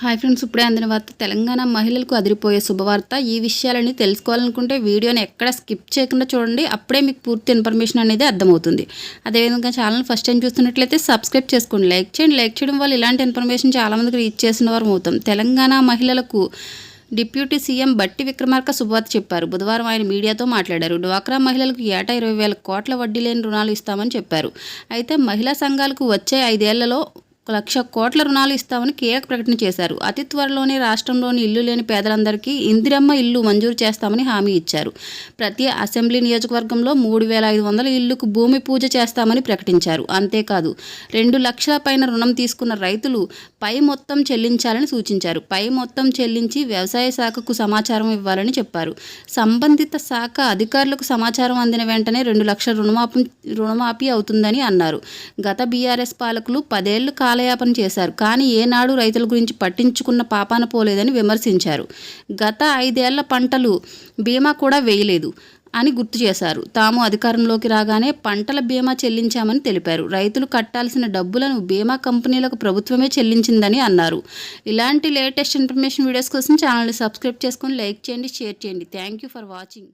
Hi friends ఇప్పుడే అందిన వార్త తెలంగాణ మహిళలకు అదిరిపోయే శుభవార్త. ఈ విషయాలని తెలుసుకోవాలనుకుంటే వీడియోని ఎక్కడ స్కిప్ చేయకుండా చూడండి. అప్పుడే మీకు పూర్తి ఇన్ఫర్మేషన్ అనేది అర్థమవుతుంది. అదేవిధంగా ఛానల్ ఫస్ట్ టైం చూస్తున్నట్లయితే సబ్స్క్రైబ్ చేసుకోండి లైక్ చేయండి. లైక్ చేయడం వల్ల ఇలాంటి ఇన్ఫర్మేషన్ చాలామందికి రీచ్ చేసిన వారు అవుతాం. తెలంగాణ మహిళలకు డిప్యూటీ సీఎం బట్టి విక్రమార్క శుభవార్త చెప్పారు. బుధవారం ఆయన మీడియాతో మాట్లాడారు. డ్వాక్రా మహిళలకు ఏటా ఇరవై వేల కోట్ల వడ్డీ లేని రుణాలు ఇస్తామని చెప్పారు. అయితే మహిళా సంఘాలకు వచ్చే ఐదేళ్ళలో ఒక లక్ష కోట్ల రుణాలు ఇస్తామని కీలక ప్రకటన చేశారు. అతి త్వరలోనే రాష్ట్రంలోని ఇల్లు లేని పేదలందరికీ ఇందిరమ్మ ఇల్లు మంజూరు చేస్తామని హామీ ఇచ్చారు. ప్రతి అసెంబ్లీ నియోజకవర్గంలో మూడు వేల ఐదు వందల ఇళ్ళకు భూమి పూజ చేస్తామని ప్రకటించారు. అంతేకాదు రెండు లక్షల పైన రుణం తీసుకున్న రైతులు పై మొత్తం చెల్లించాలని సూచించారు. పై మొత్తం చెల్లించి వ్యవసాయ శాఖకు సమాచారం ఇవ్వాలని చెప్పారు. సంబంధిత శాఖ అధికారులకు సమాచారం అందిన వెంటనే రెండు లక్షల రుణమాపం రుణమాఫీ అవుతుందని అన్నారు. గత బీఆర్ఎస్ పాలకులు పదేళ్ళు కాలయాపన చేశారు. కానీ ఏనాడు రైతుల గురించి పట్టించుకున్న పాపాన పోలేదని విమర్శించారు. గత ఐదేళ్ళ పంటలు బీమా కూడా వేయలేదు అని గుర్తు చేశారు. తాము అధికారంలోకి రాగానే పంటల బీమా చెల్లించామని తెలిపారు. రైతులు కట్టాల్సిన డబ్బులను బీమా కంపెనీలకు ప్రభుత్వమే చెల్లించిందని అన్నారు. ఇలాంటి లేటెస్ట్ ఇన్ఫర్మేషన్ వీడియోస్ కోసం ఛానల్ని సబ్స్క్రైబ్ చేసుకొని లైక్ చేయండి షేర్ చేయండి. Thank you for watching.